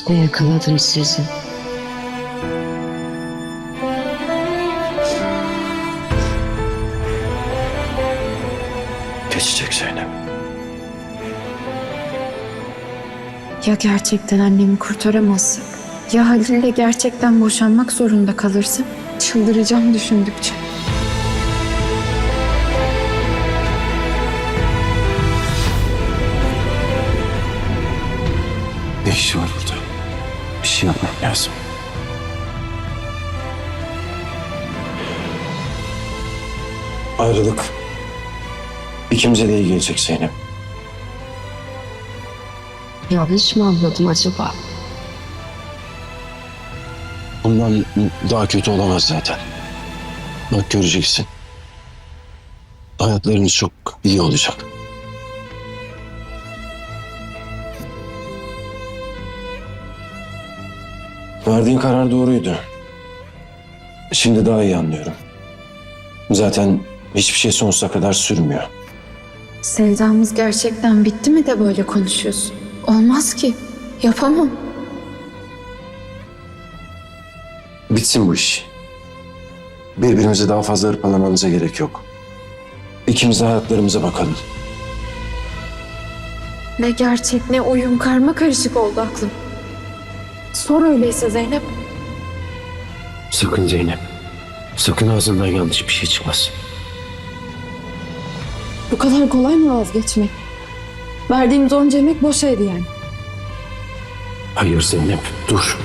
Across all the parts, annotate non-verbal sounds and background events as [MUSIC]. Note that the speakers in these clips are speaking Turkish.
İşte yakaladım sizi. Geçecek Zeynep. Ya gerçekten annemi kurtaramazsak? Ya Halil'le gerçekten boşanmak zorunda kalırsam? Çıldıracağım düşündükçe. Ne işi var yapmam lazım. Ayrılık ikimize de iyi gelecek Zeynep. Yanlış mı anladım acaba? Bundan daha kötü olamaz zaten. Bak göreceksin. Hayatlarımız çok iyi olacak. Verdiğin karar doğruydu. Şimdi daha iyi anlıyorum. Zaten hiçbir şey sonsuza kadar sürmüyor. Sevdamız gerçekten bitti mi de böyle konuşuyorsun? Olmaz ki. Yapamam. Bitsin bu iş. Birbirimizi daha fazla hırpalamamıza gerek yok. İkimiz de hayatlarımıza bakalım. Ne gerçek ne oyun karma karışık oldu aklım. Sor öyleyse Zeynep. Sakın Zeynep. Sakın ağzından yanlış bir şey çıkmasın. Bu kadar kolay mı vazgeçmek? Verdiğimiz onca emek boşaydı yani. Hayır Zeynep dur.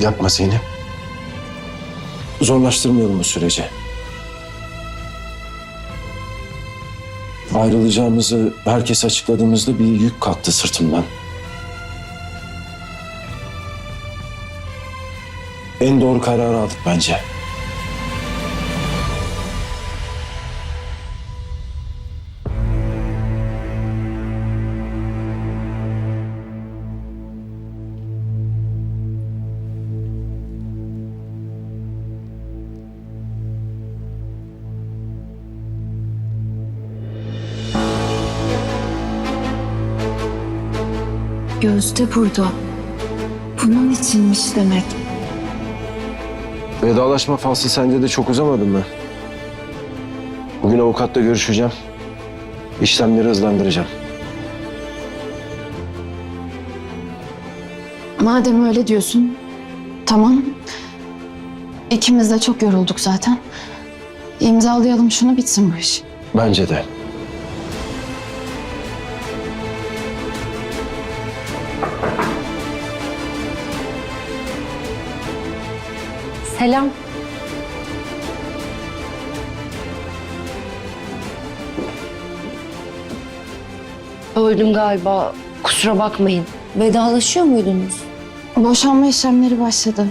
Yapma Zeynep. Zorlaştırmayalım bu süreci. Ayrılacağımızı herkes açıkladığımızda bir yük kalktı sırtımdan. En doğru kararı aldık bence. Gözde burada. Bunun içinmiş demek. Vedalaşma faslı sence de çok uzamadı mı? Bugün avukatla görüşeceğim. İşlemleri hızlandıracağım. Madem öyle diyorsun, tamam. İkimiz de çok yorulduk zaten. İmzalayalım şunu bitsin bu iş. Bence de. Selam. Öldüm galiba. Kusura bakmayın. Vedalaşıyor muydunuz? Boşanma işlemleri başladı.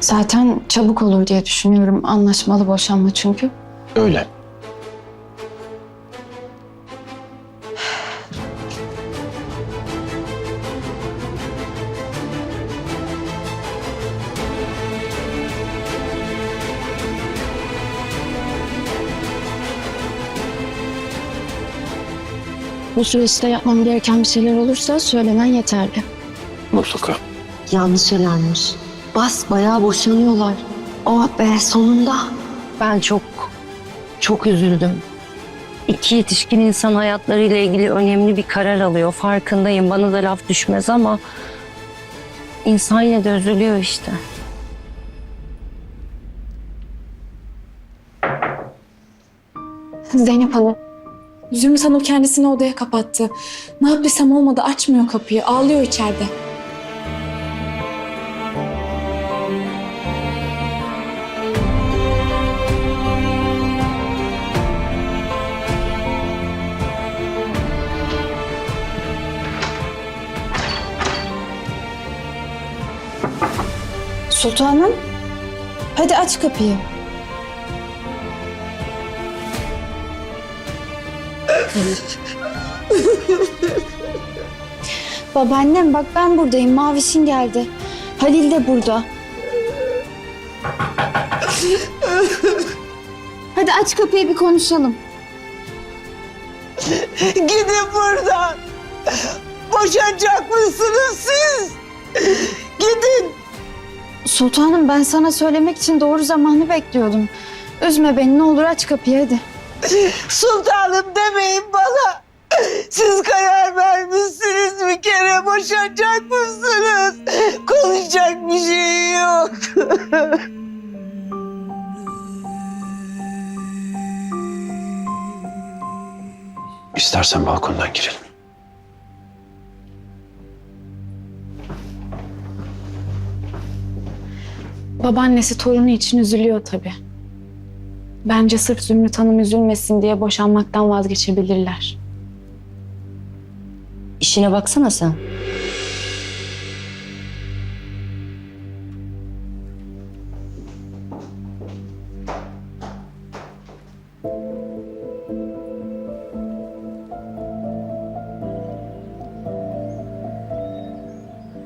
Zaten çabuk olur diye düşünüyorum. Anlaşmalı boşanma çünkü. Öyle. Bu süreçte yapmam gereken bir şeyler olursa söylemen yeterli. Mutlaka. Yanlış alarmış. Bas bayağı boşanıyorlar. Oh be sonunda. Ben çok, çok üzüldüm. İki yetişkin insan hayatlarıyla ilgili önemli bir karar alıyor. Farkındayım. Bana da laf düşmez ama... ...insan yine de üzülüyor işte. Zeynep Hanım. Zümrüt Hanım kendisini odaya kapattı. Ne yaptıysam olmadı açmıyor kapıyı. Ağlıyor içeride. Sultanım, hadi aç kapıyı. [LAUGHS] Babaannem bak ben buradayım. Mavişin geldi. Halil de burada. Hadi aç kapıyı bir konuşalım. Gidin buradan. Boşanacak mısınız siz? Gidin. Sultanım ben sana söylemek için doğru zamanı bekliyordum. Üzme beni ne olur aç kapıyı hadi. Sultanım demeyin bana. Siz karar vermişsiniz bir kere boşanacak mısınız? Konuşacak bir şey yok. İstersen balkondan girelim. Babaannesi torunu için üzülüyor tabii. Bence sırf Zümrüt Hanım üzülmesin diye boşanmaktan vazgeçebilirler. İşine baksana sen.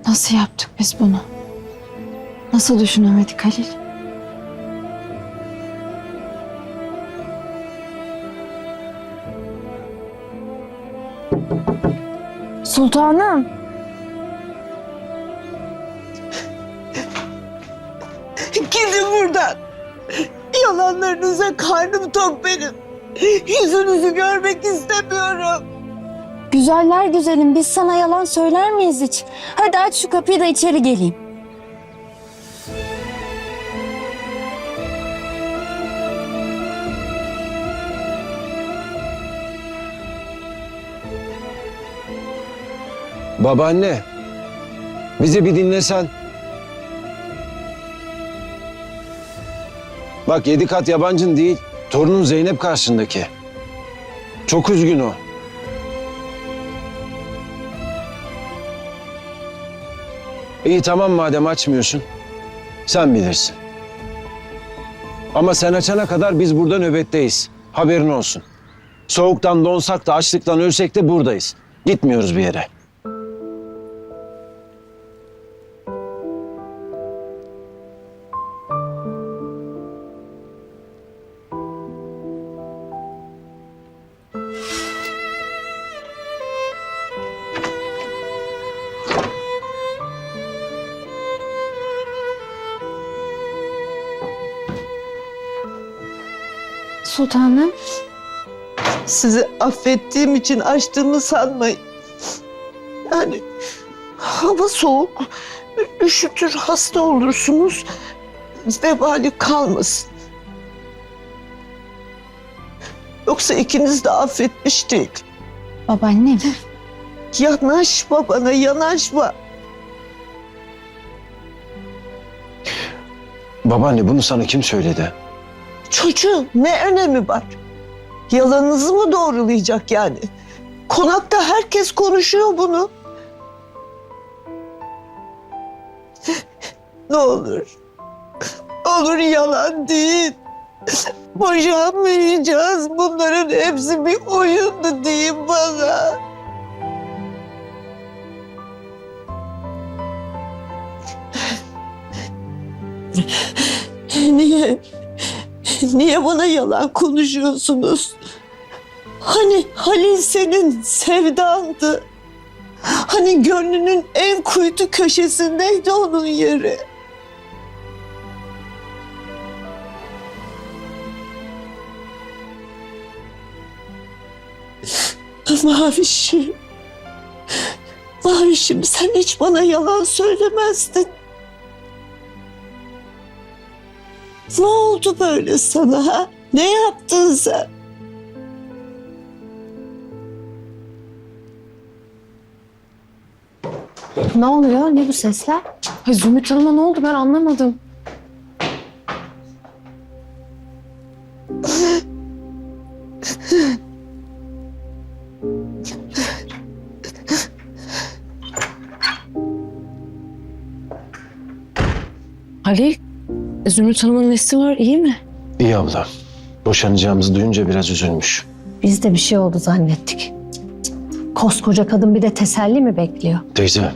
Nasıl yaptık biz bunu? Nasıl düşünemedik Halil? Sultanım. Gidin buradan. Yalanlarınıza karnım tok benim. Yüzünüzü görmek istemiyorum. Güzeller güzelim biz sana yalan söyler miyiz hiç? Hadi aç şu kapıyı da içeri geleyim. Babaanne, bizi bir dinlesen. Bak yedi kat yabancın değil, torunun Zeynep karşındaki. Çok üzgün o. İyi tamam madem açmıyorsun. Sen bilirsin. Ama sen açana kadar biz burada nöbetteyiz. Haberin olsun. Soğuktan donsak da açlıktan ölsek de buradayız. Gitmiyoruz bir yere. Sultanım. Sizi affettiğim için açtığımı sanmayın. Yani hava soğuk, üşütür, hasta olursunuz. Vebali kalmasın. Yoksa ikiniz de affetmiş değil. Babaannem. Yanaşma bana, yanaşma. Babaanne bunu sana kim söyledi? Çocuğum ne önemi var? Yalanınızı mı doğrulayacak yani? Konakta herkes konuşuyor bunu. ne olur. Olur yalan değil. Boşanmayacağız. Bunların hepsi bir oyundu deyin bana. Niye? [LAUGHS] Niye bana yalan konuşuyorsunuz? Hani Halil senin sevdandı. Hani gönlünün en kuytu köşesindeydi onun yeri. [LAUGHS] Mavişim. Mavişim sen hiç bana yalan söylemezdin. Oldu böyle sana ha? Ne yaptın sen? Ne oluyor? Ne bu sesler? Ay Zümrüt Hanım'a ne oldu ben anlamadım. Halil, Zümrüt Hanım'ın nesi var iyi mi? İyi abla. Boşanacağımızı duyunca biraz üzülmüş. Biz de bir şey oldu zannettik. Koskoca kadın bir de teselli mi bekliyor? Teyze.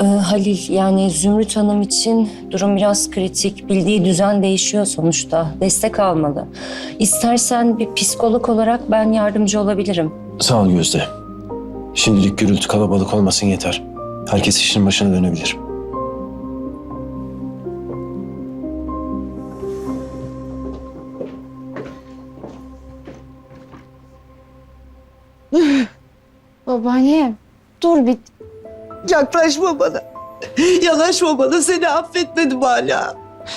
Ee, Halil yani Zümrüt Hanım için durum biraz kritik. Bildiği düzen değişiyor sonuçta. Destek almalı. İstersen bir psikolog olarak ben yardımcı olabilirim. Sağ ol Gözde. Şimdilik gürültü kalabalık olmasın yeter. Herkes işinin başına dönebilir. Babaanne dur bir Yaklaşma bana. Yanaşma bana seni affetmedim hala.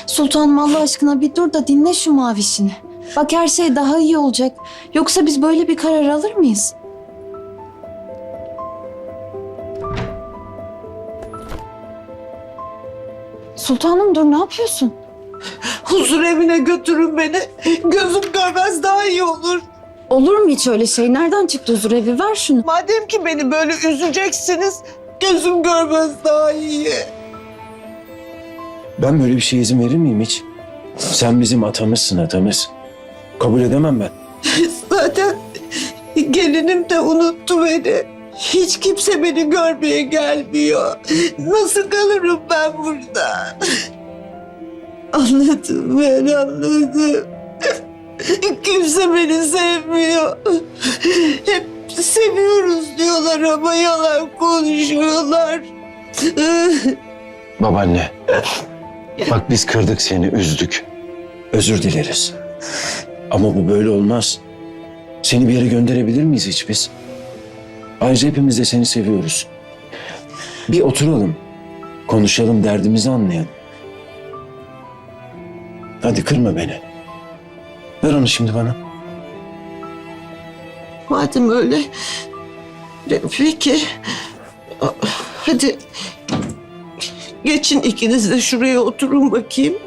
Sultanım Allah aşkına bir dur da dinle şu mavişini. Bak her şey daha iyi olacak. Yoksa biz böyle bir karar alır mıyız? sultanım dur ne yapıyorsun? Huzur evine götürün beni. Gözüm görmez daha iyi olur. Olur mu hiç öyle şey? Nereden çıktı huzur evi? Ver şunu. Madem ki beni böyle üzeceksiniz gözüm görmez daha iyi. Ben böyle bir şeye izin verir miyim hiç? Sen bizim atamızsın atamız. Kabul edemem ben. [LAUGHS] Zaten gelinim de unuttu beni. Hiç kimse beni görmeye gelmiyor. Nasıl kalırım ben burada? Anladım ben anladım. [LAUGHS] Kimse beni sevmiyor. Hep seviyoruz diyorlar ama yalan konuşuyorlar. [LAUGHS] Babaanne. Bak biz kırdık seni, üzdük. Özür dileriz. Ama bu böyle olmaz. Seni bir yere gönderebilir miyiz hiç biz? Ayrıca hepimiz de seni seviyoruz. Bir oturalım. Konuşalım, derdimizi anlayalım. Hadi kırma beni. Ver onu şimdi bana. Madem öyle peki hadi geçin ikiniz de şuraya oturun bakayım.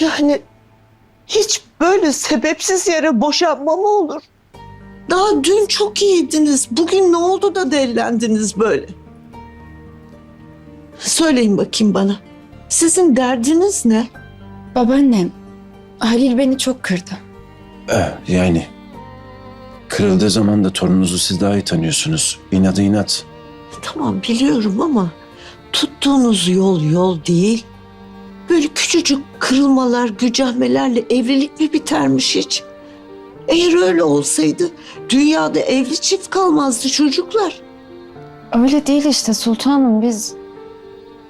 Yani hiç böyle sebepsiz yere boşanma mı olur? Daha dün çok iyiydiniz. Bugün ne oldu da dellendiniz böyle? Söyleyin bakayım bana. Sizin derdiniz ne? Babaannem Halil beni çok kırdı. Eh, yani kırıldığı zaman da torununuzu siz daha iyi tanıyorsunuz. İnadı inat. Tamam biliyorum ama tuttuğunuz yol yol değil. Böyle küçücük kırılmalar, gücenmelerle evlilik mi bitermiş hiç? Eğer öyle olsaydı dünyada evli çift kalmazdı çocuklar. Öyle değil işte sultanım biz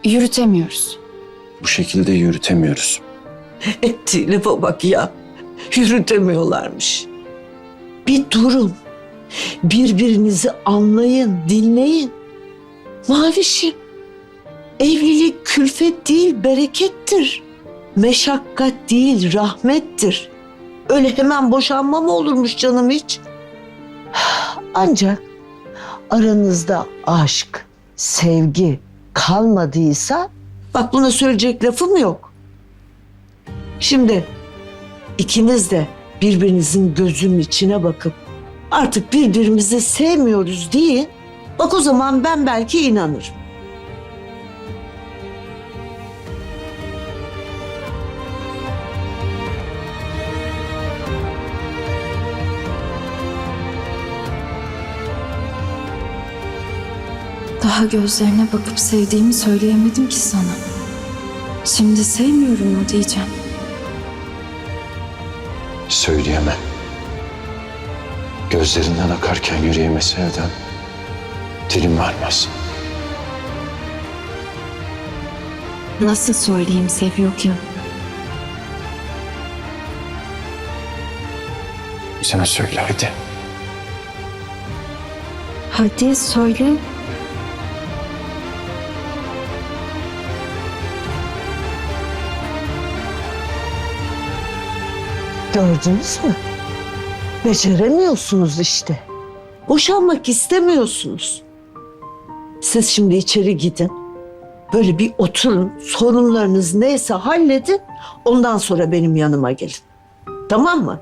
yürütemiyoruz. Bu şekilde yürütemiyoruz. [LAUGHS] Ettiği bak ya. Yürütemiyorlarmış. Bir durun. Birbirinizi anlayın, dinleyin. Mavişim. Evlilik külfet değil, berekettir. Meşakkat değil, rahmettir. Öyle hemen boşanma mı olurmuş canım hiç? Ancak aranızda aşk, sevgi kalmadıysa bak buna söyleyecek lafım yok. Şimdi ikiniz de birbirinizin gözünün içine bakıp artık birbirimizi sevmiyoruz diye bak o zaman ben belki inanırım. Daha gözlerine bakıp sevdiğimi söyleyemedim ki sana. Şimdi sevmiyorum mu diyeceğim. Söyleyemem. Gözlerinden akarken yüreğime sevdam. Dilim varmaz. Nasıl söyleyeyim seviyorken? Sen söyle hadi. Hadi söyle. Gördünüz mü? Beceremiyorsunuz işte. Boşanmak istemiyorsunuz. Siz şimdi içeri gidin. Böyle bir oturun. Sorunlarınız neyse halledin. Ondan sonra benim yanıma gelin. Tamam mı?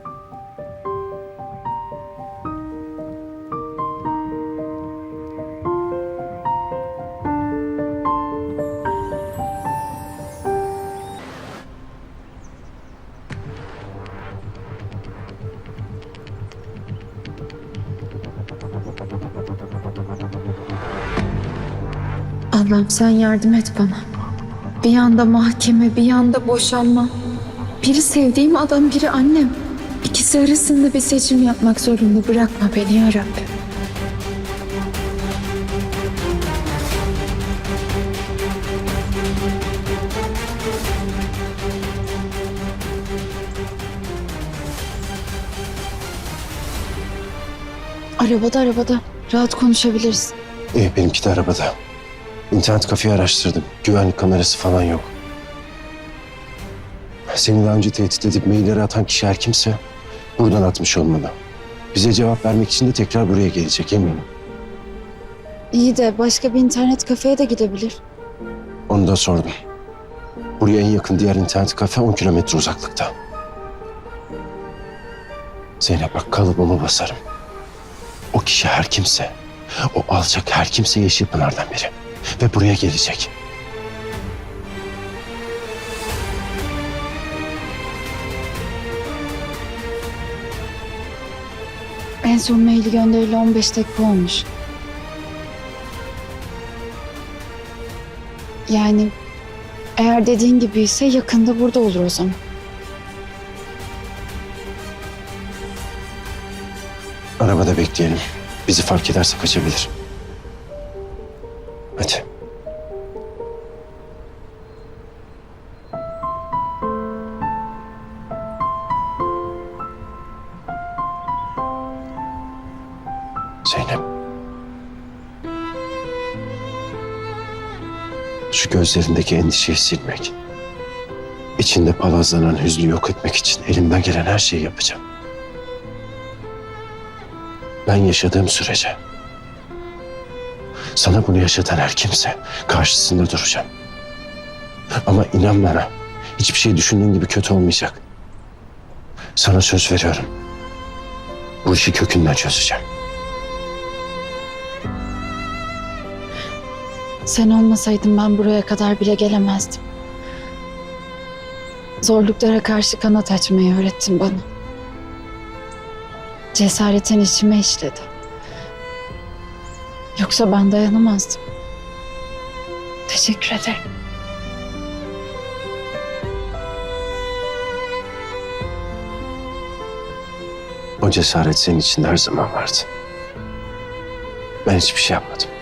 Allah'ım sen yardım et bana. Bir yanda mahkeme, bir yanda boşanma. Biri sevdiğim adam, biri annem. İkisi arasında bir seçim yapmak zorunda bırakma beni ya Rabbi. Arabada arabada. Rahat konuşabiliriz. İyi benimki de arabada. İnternet kafeyi araştırdım. Güvenlik kamerası falan yok. Seni daha önce tehdit edip mailleri atan kişi her kimse buradan atmış olmalı. Bize cevap vermek için de tekrar buraya gelecek eminim. İyi de başka bir internet kafeye de gidebilir. Onu da sordum. Buraya en yakın diğer internet kafe 10 kilometre uzaklıkta. Zeynep bak kalıbımı basarım. O kişi her kimse, o alacak her kimse Yeşil Pınar'dan biri. Ve buraya gelecek. En son maili gönderili 15 dakika olmuş. Yani eğer dediğin gibi ise yakında burada olur o zaman. Arabada bekleyelim. Bizi fark ederse kaçabilir. Hadi. Zeynep. Şu gözlerindeki endişeyi silmek. içinde palazlanan hüznü yok etmek için elimden gelen her şeyi yapacağım. Ben yaşadığım sürece sana bunu yaşatan her kimse karşısında duracağım. Ama inan bana hiçbir şey düşündüğün gibi kötü olmayacak. Sana söz veriyorum. Bu işi kökünden çözeceğim. Sen olmasaydın ben buraya kadar bile gelemezdim. Zorluklara karşı kanat açmayı öğrettin bana. Cesaretin içime işledi. Yoksa ben dayanamazdım. Teşekkür ederim. O cesaret senin içinde her zaman vardı. Ben hiçbir şey yapmadım.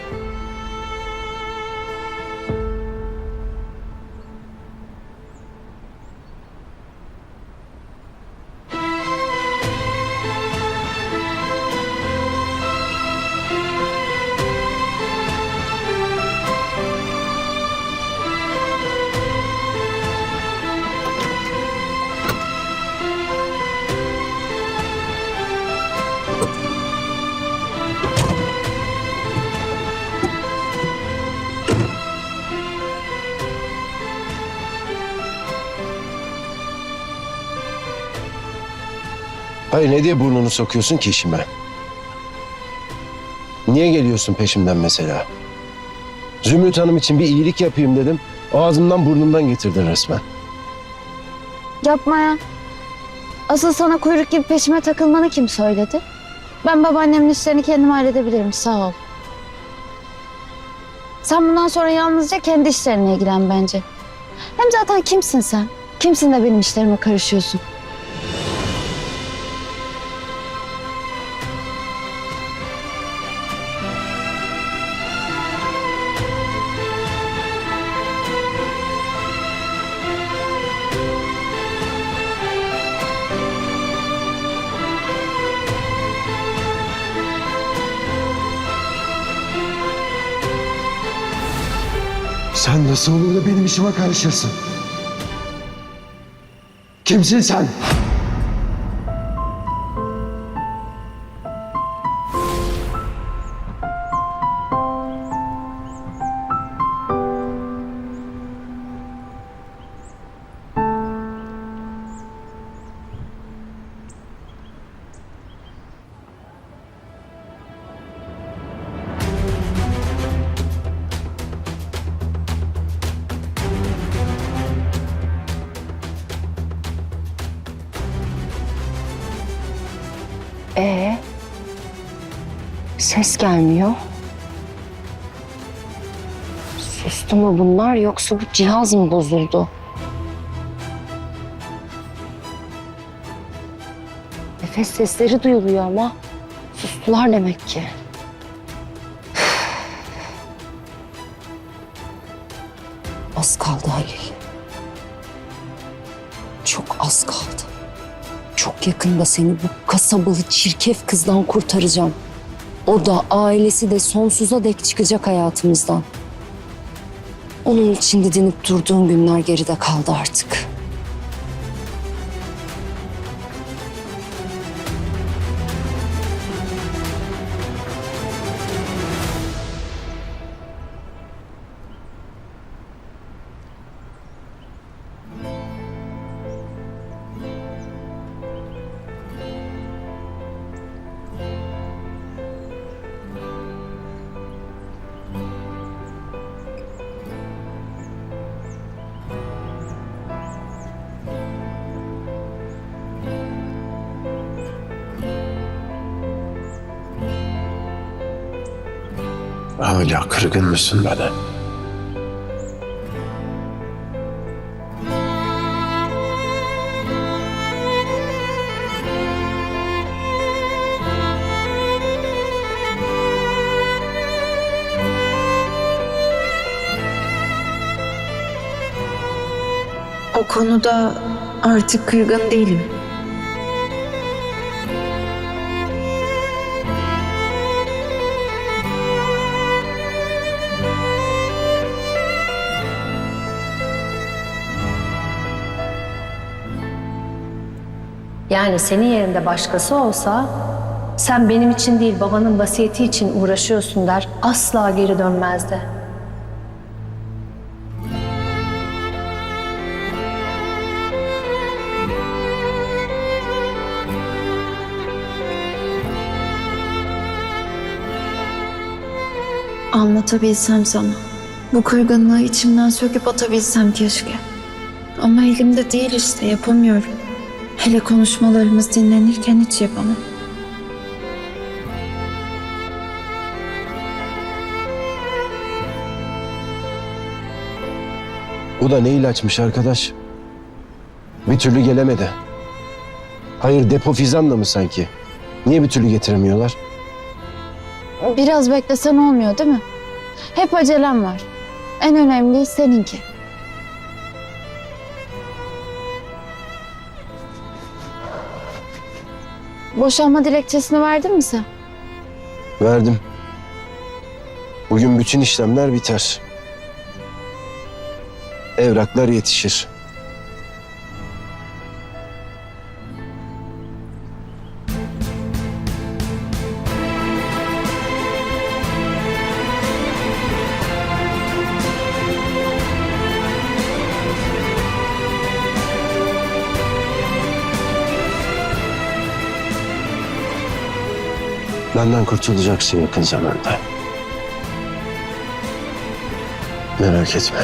Hayır ne diye burnunu sokuyorsun ki işime? Niye geliyorsun peşimden mesela? Zümrüt Hanım için bir iyilik yapayım dedim. Ağzımdan burnumdan getirdin resmen. Yapma ya. Asıl sana kuyruk gibi peşime takılmanı kim söyledi? Ben babaannemin işlerini kendim halledebilirim sağ ol. Sen bundan sonra yalnızca kendi işlerine ilgilen bence. Hem zaten kimsin sen? Kimsin de benim işlerime karışıyorsun? Nasıl olur da benim işime karışırsın? Kimsin sen? Ses gelmiyor. Sustu mu bunlar yoksa bu cihaz mı bozuldu? Nefes sesleri duyuluyor ama sustular demek ki. [SIGHS] Az kaldı Halil. Çok az kaldı. Çok yakında seni bu kasabalı çirkef kızdan kurtaracağım. O da ailesi de sonsuza dek çıkacak hayatımızdan. Onun için didinip durduğun günler geride kaldı artık. Hala kırgın mısın bana? O konuda artık kırgın değilim. Yani senin yerinde başkası olsa sen benim için değil babanın vasiyeti için uğraşıyorsun der asla geri dönmezdi. Anlatabilsem sana. Bu kırgınlığı içimden söküp atabilsem keşke. Ama elimde değil işte yapamıyorum. Hele konuşmalarımız dinlenirken hiç yapamam. O da ne ilaçmış arkadaş? Bir türlü gelemedi. Hayır depo fizan da mı sanki? Niye bir türlü getiremiyorlar? Biraz beklesen olmuyor değil mi? Hep acelem var. En önemli seninki. Boşanma dilekçesini verdin mi sen? Verdim. Bugün bütün işlemler biter. Evraklar yetişir. Benden kurtulacaksın yakın zamanda. Merak etme.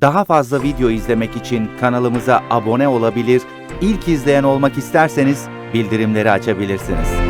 Daha fazla video izlemek için kanalımıza abone olabilir, ilk izleyen olmak isterseniz bildirimleri açabilirsiniz.